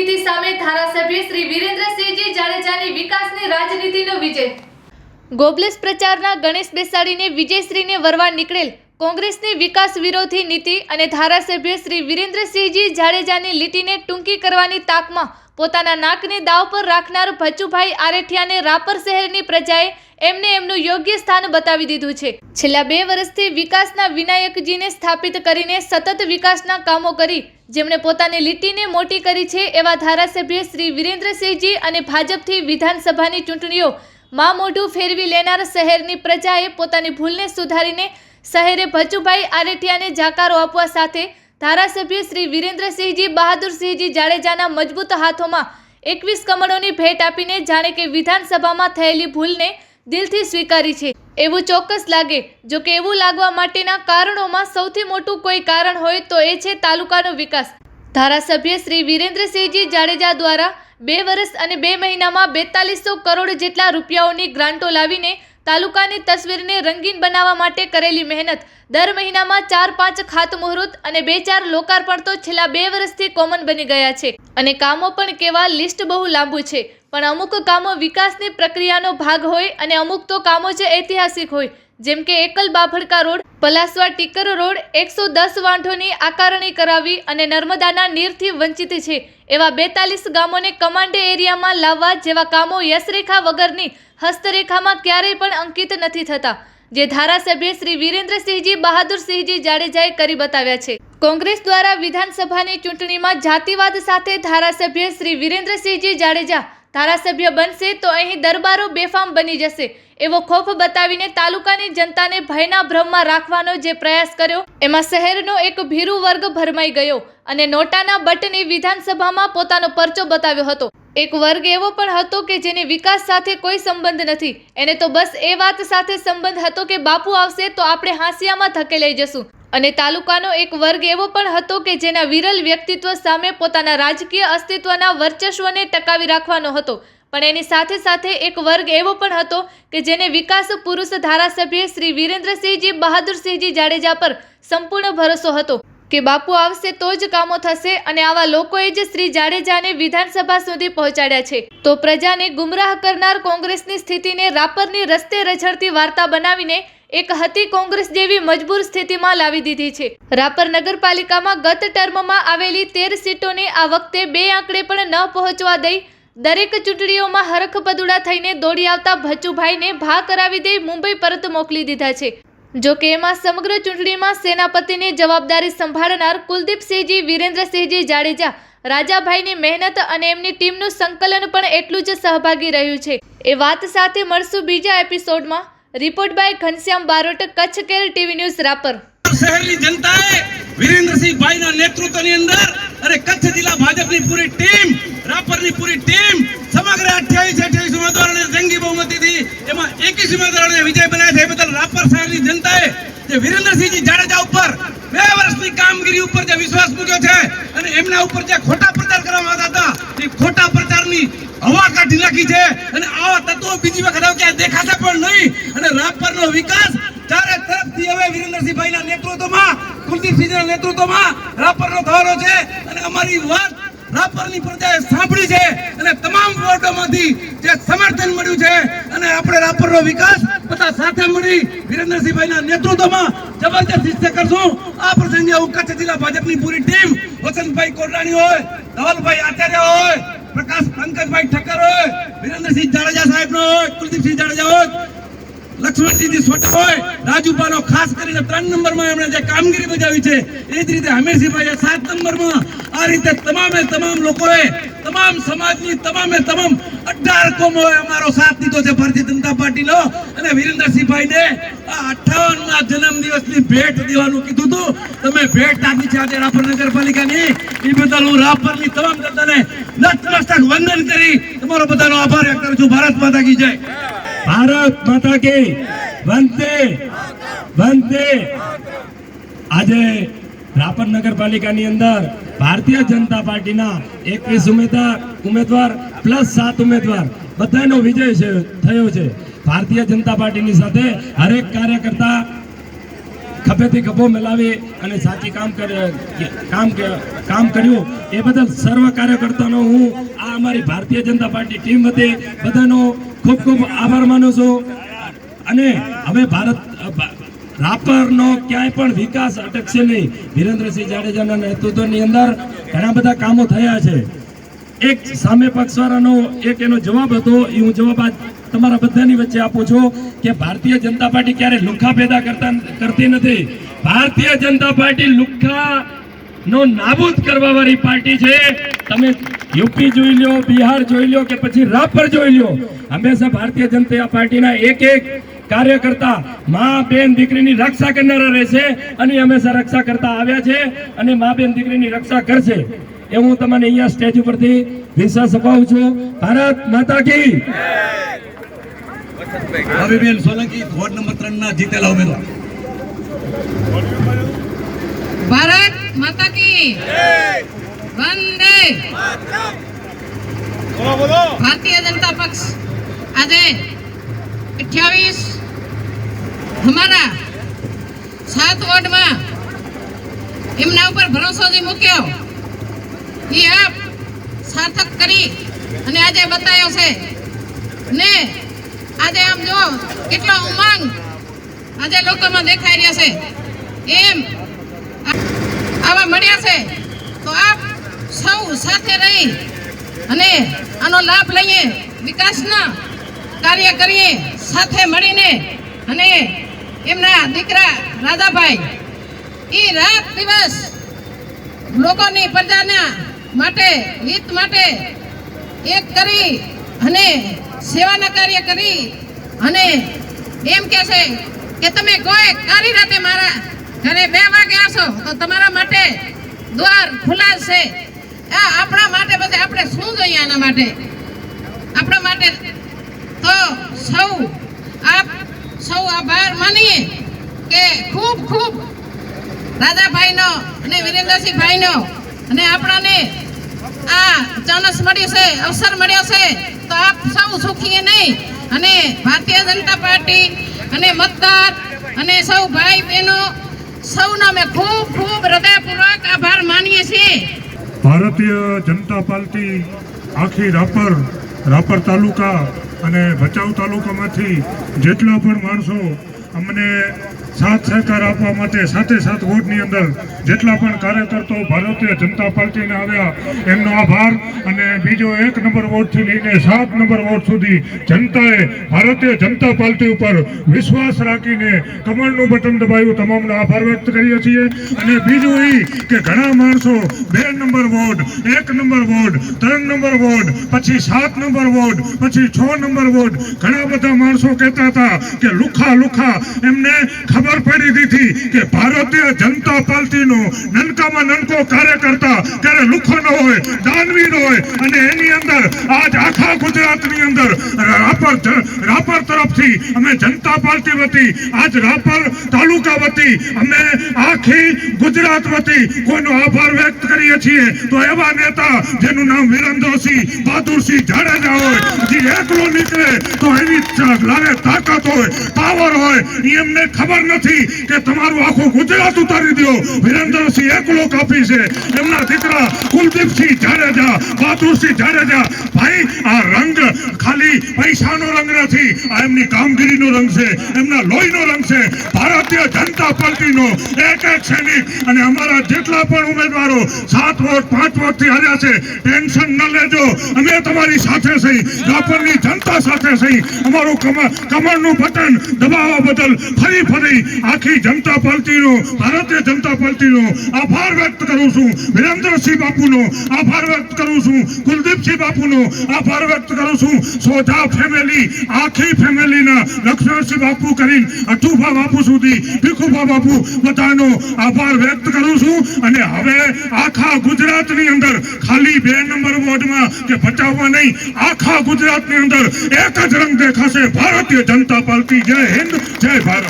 પસંદગીથી સામે ધારાસભ્ય શ્રી વિરેન્દ્રસિંહજી જાડેજાની વિકાસની રાજનીતિનો વિજય. ગોબલેસ પ્રચારના ગણેશ બેસાડીને વિજયશ્રીને વરવા નીકળેલ કોંગ્રેસની વિકાસ વિરોધી નીતિ અને ધારાસભ્ય શ્રી વિરેન્દ્રસિંહજી જાડેજાની લીટીને ટૂંકી કરવાની તાકમાં પોતાના નાકને દાવ પર રાખનાર ભચુભાઈ આરેઠિયાને રાપર શહેરની પ્રજાએ એમને એમનું યોગ્ય સ્થાન બતાવી દીધું છે. છેલ્લા બે વર્ષથી વિકાસના વિનાયકજીને સ્થાપિત કરીને સતત વિકાસના કામો કરી જેમણે પોતાની લીટીને મોટી કરી છે એવા ધારાસભ્ય શ્રી વિરેન્દ્રસિંહજી અને ભાજપથી વિધાનસભાની ચૂંટણીઓ માં મોઢું ફેરવી લેનાર શહેરની પ્રજાએ પોતાની ભૂલને સુધારીને શહેરે ભચુભાઈ આરેઠિયાને જાકારો આપવા સાથે ધારાસભ્ય શ્રી વિરેન્દ્રસિંહજી બહાદુરસિંહજી જાડેજાના મજબૂત હાથોમાં એકવીસ કમળોની ભેટ આપીને જાણે કે વિધાનસભામાં થયેલી ભૂલને દિલથી સ્વીકારી છે. એવું ચોક્કસ લાગે, જો કે એવું લાગવા માટેના કારણોમાં સૌથી મોટું કોઈ કારણ હોય તો એ છે તાલુકાનો વિકાસ. ધારાસભ્ય શ્રી વિરેન્દ્રસિંહજી જાડેજા દ્વારા બે વર્ષ અને બે મહિનામાં બેતાલીસો કરોડ જેટલા રૂપિયાઓની ગ્રાન્ટો લાવીને તાલુકાની તસવીરને રંગીન બનાવવા માટે કરેલી મહેનત. દર મહિનામાં ચાર પાંચ ખાતમુહૂર્ત અને બે ચાર લોકાર્પણ તો છેલ્લા બે વર્ષથી કોમન બની ગયા છે. અને કામો પણ કેવા લિસ્ટ બહુ લાંબુ છે. પણ અમુક કામો વિકાસની પ્રક્રિયાનો ભાગ હોય અને અમુક તો કામો જે ઐતિહાસિક હોય. જેમ કે એકલ બાભડકા રોડ, પલાસવા ટીકર રોડ, એકસો દસ વાંઢોની આકારણી કરાવી અને નર્મદાના નીરથી વંચિત છે. એવા બેતાલીસ ગામોને કમાન્ડ એરિયામાં લાવવા જેવા કામો યશરેખા વગરની હસ્તરેખામાં ક્યારેય પણ અંકિત નથી થતા, જે ધારાસભ્ય શ્રી વિરેન્દ્રસિંહજી બહાદુરસિંહજી જાડેજાએ કરી બતાવ્યા છે. કોંગ્રેસ દ્વારા વિધાનસભાની ચૂંટણીમાં જાતિવાદ સાથે ધારાસભ્ય શ્રી વિરેન્દ્રસિંહજી જાડેજા ધારાસભ્ય બનશે તો અહીં દરબારો બેફામ બની જશે, એવો ખોફ બતાવીને તાલુકાની જનતાને ભયના ભ્રમમાં રાખવાનો જે પ્રયાસ કર્યો, એમાં શહેરનો એક ભીરુ વર્ગ ભરમાઈ ગયો અને નોટાના બટની વિધાનસભામાં પોતાનો પરચો બતાવ્યો હતો. એક વર્ગ એવો પણ હતો કે જેને વિકાસ સાથે કોઈ સંબંધ નથી. એને તો બસ એ વાત સાથે સંબંધ હતો કે બાપુ આવશે તો આપણે હાંસિયામાં ધકેલાઈ જશું. અને તાલુકાનો એક વર્ગ એવો પણ હતો કે જેના વિરલ વ્યક્તિત્વ સામે પોતાના રાજકીય અસ્તિત્વના વર્ચસ્વને ટકાવી રાખવાનો હતો. પણ એની સાથે સાથે એક વર્ગ એવો પણ હતો કે જેને વિકાસ પુરુષ ધારાસભ્ય શ્રી વિરેન્દ્રસિંહજી બહાદુરસિંહજી જાડેજા પર સંપૂર્ણ ભરોસો હતો. કે બાપુ આવશે તો જ કામો થશે અને આવા લોકોએ જ શ્રી જાડેજાને વિધાનસભા સુધી પહોંચાડ્યા છે. તો પ્રજાને ગુમરાહ કરનાર કોંગ્રેસની સ્થિતિને રાપરની રસ્તે રઝળતી વાર્તા બનાવીને એક હતી કોંગ્રેસ જેવી મજબૂર સ્થિતિમાં લાવી દીધી છે. રાપર નગરપાલિકામાં ગત ટર્મમાં આવેલી તેર સીટોને આ વખતે બે આંકડે પણ ન પહોંચવા દઈ દરેક ચૂંટણીઓમાં હરખપદુડા થઈને દોડી આવતા ભચુભાઈને ભા કરાવી દઈ મુંબઈ પરત મોકલી દીધા છે. જો કે એમાં સમગ્ર ચૂંટણીમાં સેનાપતિની જવાબદારી સંભાળનાર કુલદીપસિંહજી, વિરેન્દ્રસિંહજી જાડેજા, રાજાભાઈની મહેનત અને એમની ટીમનું સંકલન પણ એટલું જ સહભાગી રહ્યું છે. એ વાત સાથે મળશું બીજા એપિસોડમાં. Report by Ghanshyam Barot, Kutch care TV news, Rapar. શહેરની જનતાએ વિરેન્દ્રસિંહ ભાઈના નેતૃત્વની અંદર અને કચ્છ જિલ્લા ભાજપની પૂરી ટીમ, રાપરની પૂરી ટીમ, સમગ્ર 28 28 ઉમેદવારોને જંગી બહુમતીથી એમાં 21 ઉમેદવારોને વિજય બનાવ્યા છે. બદલ રાપર શહેરની જનતાએ જે વિરેન્દ્રસિંહજી જાડેજા ઉપર બે વર્ષની કામગીરી ઉપર જે વિશ્વાસ મૂક્યો છે અને એમના ઉપર જે ખોટા ખોટા પ્રચારની હવા કાઢી નાખી છે. અને આવા તત્વો બીજી વખત ક્યાંય દેખાશે પણ નહીં. અને રાપરનો વિકાસ ચારે તરફથી હવે વિરેન્દ્રસિંહભાઈના નેતૃત્વમાં કુલદીપસિંહના નેતૃત્વમાં રાપરનો થવાનો છે. અને અમારી વાત રાપરની પ્રજાએ સાંભળી છે અને તમામ વોર્ડોમાંથી જે સમર્થન મળ્યું છે અને આપણે રાપરનો વિકાસ બધા સાથે મળી વિરેન્દ્રસિંહભાઈના નેતૃત્વમાં જબરદસ્ત રીતે કરશું. આ પ્રસંગે હું કચ્છ જિલ્લા ભાજપની પૂરી ટીમ, વસંતભાઈ કોટરાણી હોય, ધવલભાઈ આચાર્ય હોય, પ્રકાશ પંકજભાઈ ઠક્કર હોય, વિરેન્દ્રસિંહ જાડેજા સાહેબનો હોય, કુલદીપસિંહ જાડેજા હોય લક્ષ્મણસિંહજી સોટા હોય રાજુપાનો ખાસ કરીને ત્રણ નંબરમાં એમણે જે કામગીરી બજાવી છે, એ જ રીતે હમીરસિંહભાઈએ સાત નંબરમાં આ રીતે તમામે તમામ લોકોએ, તમામ સમાજની તમામે તમામ અઢાર કોમોએ અમારો સાથ દીધો છે, ભારતીય જનતા પાર્ટીનો. અને વિરેન્દ્રસિંહભાઈને આ અઠાવનમાં જન્મદિવસની ભેટ દેવાનું કીધું હતું. તમે ભેટ આપી છે આજે રાપર નગરપાલિકાની. એ બદલ હું રાપરની તમામ જનતાને લક્ષ વંદન કરી તમારો બધાનો આભાર વ્યક્ત કરું છું. ભારત માતા કી જય. ભારત માતા કી વંદે વંદે. આજે રાપર નગરપાલિકાની અંદર ભારતીય જનતા પાર્ટીના એકવીસ ઉમેદવાર ઉમેદવાર પ્લસ સાત ઉમેદવાર બધાનો વિજય છે, થયો છે. ભારતીય જનતા પાર્ટીની સાથે હરેક કાર્યકર્તા ખભે ખભેથી ખભો મિલાવી અને સાચી કામ કામ કામ કર્યું. એ બદલ સર્વ કાર્યકર્તાનો હું, આ અમારી ભારતીય જનતા પાર્ટી ટીમ વતી બધાનો ખૂબ ખૂબ આભાર માનું છું. અને હવે ભારત રાપરનો ક્યાંય પણ વિકાસ અટકશે નહીં. વિરેન્દ્રસિંહ જાડેજાના નેતૃત્વની અંદર ઘણા બધા કામો થયા છે. એક સામે પક્ષવાળાનો એક એનો જવાબ હતો, એ હું જવાબ આજ તમારા બધાની વચ્ચે આપું છું કે ભારતીય જનતા પાર્ટી ક્યારે લુખ્ખા પેદા કરતા કરતી નથી. ભારતીય જનતા પાર્ટી લુખ્ખા નો નાબૂદ કરવા વાળી પાર્ટી છે. તમે યુપી જોઈ લ્યો બિહાર જોઈ લ્યો કે પછી રાપર જોઈ લ્યો. હંમેશા ભારતીય જનતા પાર્ટીના એક એક કાર્યકર્તા મા બેન દીકરીની રક્ષા કરનારા રહેશે અને હંમેશા રક્ષા કરતા આવ્યા છે અને મા બેન દીકરીની રક્ષા કરશે. એ હું તમને અહીંયા સ્ટેજ ઉપરથી વિશ્વાસ અપાવું છું. ભારત માતા કી ભાભીબેન સોલંકી વોર્ડ નંબર ત્રણ ના જીતેલા ઉમેદવાર. ભારત માતા કી વંદે. ભારતીય જનતા પક્ષ આજે અઠ્યાવીસ અમારા સાત વોર્ડમાં એમના ઉપર ભરોસો જે મૂક્યો એ આપ સાર્થક કરી અને આજે બતાવ્યો છે. ને આજે આમ જો કેટલો ઉમંગ આજે લોકોમાં દેખાઈ રહ્યા છે. એમ આવા મળ્યા છે તો આપ સૌ સાથે રહી અને આનો લાભ લઈએ, વિકાસના કાર્ય કરીએ, સાથે મળીને અને એમના દીકરા રાધાભાઈ એ રાત દિવસ લોકોની પ્રજાના માટે, હિત માટે એક કરી અને સેવાના કાર્ય કરી અને એમ કે છે કે તમે કોઈ કાળી રાતે મારા ઘરે બે વાગે આવશો તો તમારા માટે દ્વાર ખુલાશે આપણા માટે પછી આપણે શું જોઈએ આના માટે? આપણા માટે તો સૌ આપ સૌ આભાર માનીએ કે ખૂબ ખૂબ રાધાભાઈનો અને વિરેન્દ્રસિંહભાઈનો અને આપણાને આ ચાનસ મળ્યો છે, અવસર મળ્યો છે, તો આપ સૌ સુખીએ નહીં. અને ભારતીય જનતા પાર્ટી અને મતદાર અને સૌ ભાઈ બહેનો સૌનો અમે ખૂબ ખૂબ હૃદયપૂર્વક આભાર માનીએ છીએ. ભારતીય જનતા પાર્ટી આખી રાપર રાપર તાલુકા અને ભચાઉ તાલુકામાંથી જેટલા પણ માણસો અમને સાથ સહકાર આપવા માટે સાથે સાથ વોર્ડની અંદર જેટલા પણ કાર્યકર્તાઓ ભારતીય જનતા પાર્ટીને આવ્યા, એમનો આભાર. અને બીજો એક નંબર વોર્ડથી લઈને સાત નંબર વોર્ડ સુધી જનતાએ ભારતીય જનતા પાર્ટી ઉપર વિશ્વાસ રાખીને કમળનું બટન દબાવ્યું. તમામનો આભાર વ્યક્ત કરીએ છીએ. અને બીજું એ કે ઘણા માણસો બે નંબર વોર્ડ, એક નંબર વોર્ડ, ત્રણ નંબર વોર્ડ, પછી સાત નંબર વોર્ડ, પછી છ નંબર વોર્ડ. ઘણા બધા માણસો કહેતા હતા કે લુખા લુખા. એમને ખબર પડી દીધી કે ભારતીય જનતા પાર્ટીનો નનકામાં નનકો કાર્યકર્તા ત્યારે લુખો ન હોય, દાનવીર હોય અને એની અંદર આજ આખા ગુજરાતની અંદર રાપર રાપર તરફથી અમે જનતા પાર્ટી વતી, આજ રાપર તાલુકા વતી અમે આખી ગુજરાત વતી કોઈનો આભાર વ્યક્ત કરીએ છીએ. તો એવા નેતા જેનું નામ વિરેન્દ્રસિંહ બહાદુરસિંહ જાડેજા હોય, જે એકલો નીકળે તો એની લાગે તાકાત હોય પાવર હોય એમને ખબર નથી કે તમારું આખું ગુજરાત ઉતારી દો. વિરેન્દ્રસિંહ એકલો કાપી છે. એમના દીકરા કુલદીપસિંહ જાડેજા, બહાદુરસિંહ જાડેજા. ભાઈ, આ રંગ ખાલી પૈસાનો રંગ નથી. આ એમની કામગીરીનો રંગ છે. એમના લોહીનો રંગ છે. ભારતીય જનતા પાર્ટીનો એક એક સૈનિક અને અમારા જેટલા પણ ઉમેદવારો સાત વોટ, પાંચ વોટથી હાર્યા છે, ટેન્શન ન લેજો. અમે તમારી સાથે સહી. રાપરની જનતા સાથે સહી. અમારું કમર કમરનું બટન દબાવવા બદલ ફરી ફરી આખી જનતા પાર્ટીનો, ભારતીય જનતા પાર્ટીનો આભાર વ્યક્ત કરું છું. વિરેન્દ્રસિંહ બાપુનો આભાર વ્યક્ત કરું છું. કુલદીપસિંહ બાપુનો આભાર વ્યક્ત કરું છું. સોઢા ફેમિલી, આખી ફેમિલીના લક્ષ્મણસિંહ બાપુ કરીને અઠુભા બાપુ સુધી, ભીખુભા બાપુ બધાનો આભાર વ્યક્ત કરું છું. અને હવે આખા ગુજરાતની અંદર, ખાલી બે નંબર વોર્ડમાં કે બચાવવા નહીં, આખા ગુજરાતની અંદર એક જ રંગ દેખાશે. ભારતીય જનતા પાર્ટી. જય હિન્દ, જય ભારત.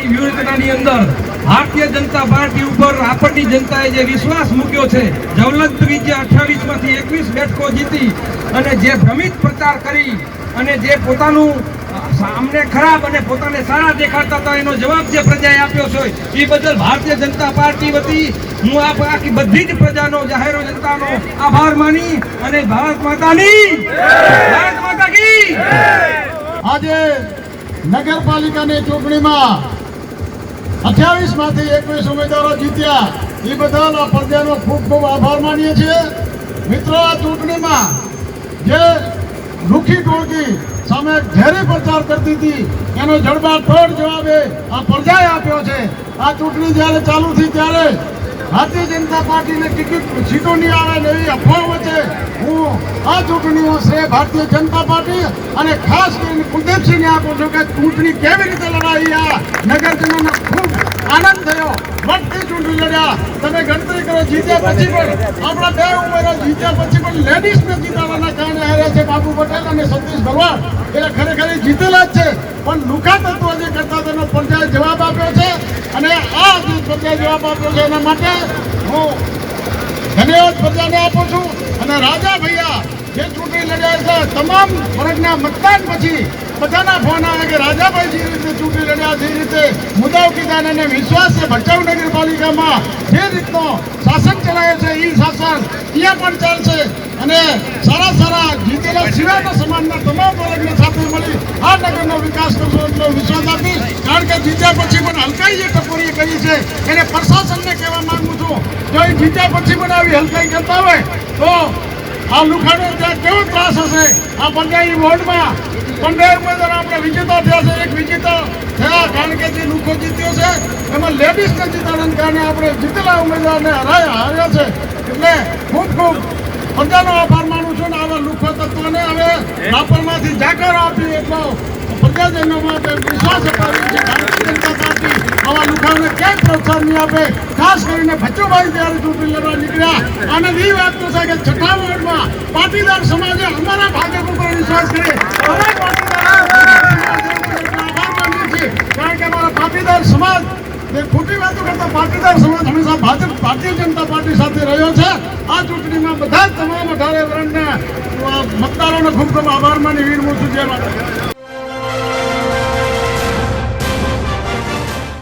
એની વ્યૂહરચનાની અંદર ભારતીય જનતા પાર્ટી ઉપર આપણની જનતાએ જે વિશ્વાસ મૂક્યો છે, જવલંત વિજય અઠ્યાવીસમાંથી એકવીસ બેઠકો જીતી અને જે ભ્રમિત પ્રચાર કરી અને જે પોતાનું સામને ખરાબ અને પોતાને સારા દેખાડતા હતા, એનો જવાબ જે પ્રજાએ આપ્યો છે, એ બદલ ભારતીય જનતા પાર્ટી વતી હું આપ આખી બધી જ પ્રજાનો, જાહેરો જનતાનો આભાર માની અને ભારત માતાની ભારત માતા કી આજે નગરપાલિકાની ચૂંટણીમાં અઠ્યાવીસમાંથી એકવીસ ઉમેદવારો જીત્યા. એ બધાના પ્રજાનો ખૂબ ખૂબ આભાર માનીએ છીએ. મિત્રો, આ ચૂંટણીમાં જે દુઃખી ટોળકી સામે ઘેરી પ્રચાર કરતી હતી, એનો જડબાતોડ જવાબે આ પ્રજાએ આપ્યો છે. આ ચૂંટણી જ્યારે ચાલુ થઈ ત્યારે ભારતીય જનતા પાર્ટીને ટિકિટ સીટો નહીં આવે ને એવી અફવાઓ વચ્ચે હું આ ચૂંટણીનો શ્રેય ભારતીય જનતા પાર્ટી અને ખાસ કરીને કુલદીપસિંહને આપું છું કે ચૂંટણી કેવી રીતે લડાઈ આ નગરજનોને ખૂબ આનંદ થયો. મતથી ચૂંટણી લડ્યા. તમે ગણતરી કરો, જીત્યા પછી પણ. આપણા બે ઉમેરા જીત્યા પછી પણ લેડીઝને જીતાવાના કારણે હાર્યા છે બાબુ પટેલ અને સતીશ ભરવાડ એટલે ખરેખર જીતેલા જ છે. પણ લુકા તત્વો જે કરતા તેનો પંચાયત જવાબ આપ્યો છે. અને આ જે પંચાયત જવાબ આપ્યો છે. એના માટે હું ધન્યવાદ પ્રજાને આપું છું. અને રાજા ભૈયા જે ચૂંટણી લડ્યા છે, તમામ વર્ગના મતદાન પછી બધાના ફોન આવે કે રાજાભાઈ જે રીતે ચૂંટણી લડ્યા, જે રીતે મુદ્દાઓ કીધા અને વિશ્વાસ છે ભચાઉ નગરપાલિકામાં, જે રીતનો શાસન ચલાવે છે એ શાસન ત્યાં પણ ચાલશે. અને સારા સારા જીતેલા સિવાયના સમાજના તમામ વર્ગને સાથે મળી આ નગરનો વિકાસ કરશો એટલો વિશ્વાસ આપીશ. કારણ કે જીત્યા પછી પણ હલકાઈ જે ટકોરીએ કરી છે, એને પ્રશાસનને કહેવા માંગુ છું. જો એ જીત્યા પછી પણ આવી હલકાઈ કરતા હોય, તો આ લુખાડો ત્યાં કેવો ત્રાસ હશે? આ પંચાયતી વોર્ડમાં પંદર ઉમેદવાર આપણે વિજેતા થયા છે. એક વિજેતા થયા કારણ કે જે લુખો જીત્યો છે, એમાં લેડીઝને જીતાડવાને કારણે આપણે જીતેલા ઉમેદવારને હરાયા હાર્યા છે. એટલે ખૂબ ખૂબ પ્રજાનો આભાર માનું છું ને આવા લુખો તત્વોને હવે રાપરમાંથી જાકર આપી એટલો પ્રજાજનો માટે વિશ્વાસ અપાવ્યો છે ભારતીય જનતા પાર્ટી આવા લુખાઓને ક્યાંય પ્રોત્સાહન નહીં આપે? ખાસ કરીને ભચ્ચુભાઈ ત્યારે ચૂંટણી લડવા નીકળ્યા, અને એ વાત તો છે કે છઠ્ઠા વોર્ડમાં પાટીદાર સમાજે અમારા ભાજપ ઉપર વિશ્વાસ કરે અમારા પાટીદાર કારણ કે અમારા પાટીદાર સમાજ એ ખોટી કરતા પાટીદાર સમાજ હંમેશા ભાજપ, ભારતીય જનતા પાર્ટી સાથે રહ્યો છે. આ ચૂંટણીમાં બધા જ તમામ અઢારે વર્ણના ખૂબ આભાર માની વીર મુસુ જય